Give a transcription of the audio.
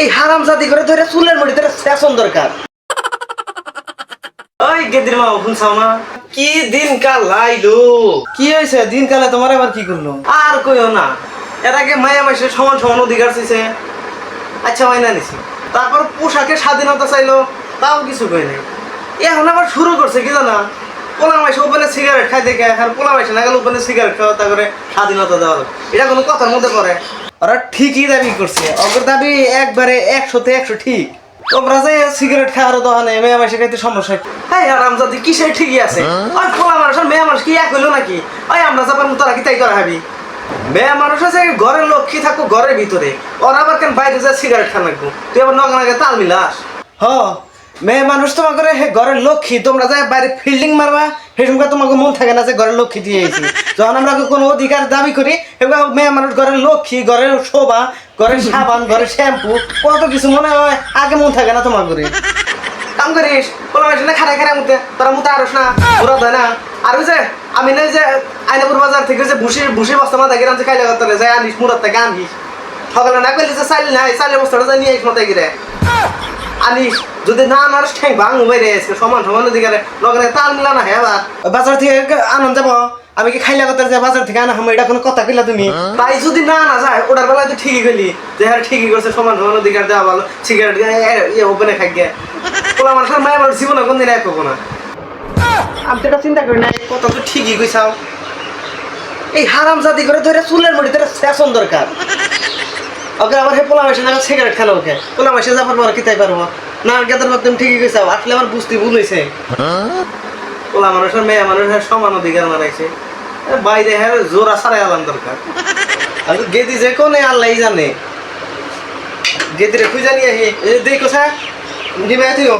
এই হারাম জাতি করে ধরে চুলের মধ্যে ধরে সেশন দরকার। ওই গেদির মা শুনছাও না কি দিন কাল লাইলো কি হয়েছে? দিন কালে তোমার আবার কি করল? আর কইও না। এর আগে মায়া মাসে সমান সমান অধিকার চাইছে আচ্ছা হয় না নিছি। তারপর পোশাকে স্বাধীনতা চাইলো, তাও কিছু কই নাই। এখন আবার শুরু করছে, কি জানা? পোলা মাসে ওপেনে সিগারেট খাই দেখে, আর পোলা মাসে না গেলে ওপেনে সিগারেট খাওয়া, তা করে স্বাধীনতা দেওয়া এটা কোনো কথার মধ্যে পড়ে। ওরা ঠিকই দাবি করছে। অগ্র দাবি একবারে একশোতে একশো ঠিক। তোমরা যে সিগারেট খাওয়ার দোকানে মেয়ে মাসে খাইতে সমস্যা? হ্যাঁ আরাম জাতি কিসের ঠিকই আছে? ওই পোলা মানুষ আর মেয়ে মানুষ কি এক হইল নাকি? ওই আমরা যাবার মতো রাখি তাই করা হাবি? মেয়ে মানুষ আছে ঘরের লক্ষ্মী থাকো ঘরের ভিতরে। ওরা আবার কেন বাইরে যা সিগারেট খান লাগবো? তুই আবার নগনাকে তাল মিলাস? হ। মেয়ে মানুষ তোমার করে ঘরের লক্ষ্মী, তোমরা যাই বাইরে ফিল্ডিং মারবা সেই সময় তোমাকে মন থাকে না যে ঘরের লক্ষ্মী দিয়ে এসেছি যখন আমরা কোনো অধিকার দাবি করি এবার মেয়ে মানুষ ঘরের লক্ষ্মী, ঘরের শোভা, ঘরের সাবান, ঘরের শ্যাম্পু, কত কিছু মনে হয়, আগে মন থাকে না তোমার করে কাম করিস মানুষ না খারাই খারাই মুতে, তোরা মুতে আরস না ওরা দেয় না। আর যে, আমি না যে আইনাপুর বাজার থেকে যে ভুসি ভুসি বস্তা মাথা গিরাম যে খাইলে করতে যাই আনিস মুরাত থেকে আনিস। সকালে না করলে যে চাইল নাই, চাইলে বস্তাটা নিয়ে আইস মাথায় গিরে আনিস যদি না আনার ঠ্যাং ভাঙ বাইরে এসে সমান সমান অধিকারে লগে তাল মিলা না হ্যাঁ বাজার থেকে আনন্দ যাব। আমি কি খাইলা কথা যে বাজার থেকে আনা এটা কোনো কথা কইলা তুমি? তাই যদি না না যায় ওটার বেলায় তো ঠিকই গেলি যে হ্যাঁ ঠিকই করছে সমান সমান অধিকার দেওয়া ভালো সিগারেট ইয়ে ওপেনে খাই গিয়ে পোলা মানুষের মায়ের মানুষ জীবনে কোনদিন এক হব না। আমি তো এটা চিন্তা করি না কথা তো ঠিকই কইছাও। এই হারাম জাতি করে ধরে চুলের মধ্যে ধরে সেশন দরকার। ওকে, আবার হে পোলা মাসে না সিগারেট খেলো ওকে। পোলা মাসে যাবার পর কিতাই পারব? না গেদার মধ্যে ঠিকই কইছে, আসলে আমার বুঝতে ভুল হয়েছে পোলা মানুষের মেয়ে, মানুষের সমান অধিকার মানাইছে। বাইরে হ্যাঁ জোরা সারাই আলাম দরকার। আর গেদি যে কোনে আল্লাহ জানে। গেদিরে খুঁজা নিয়ে আহি দেখো স্যার দিবে তুইও।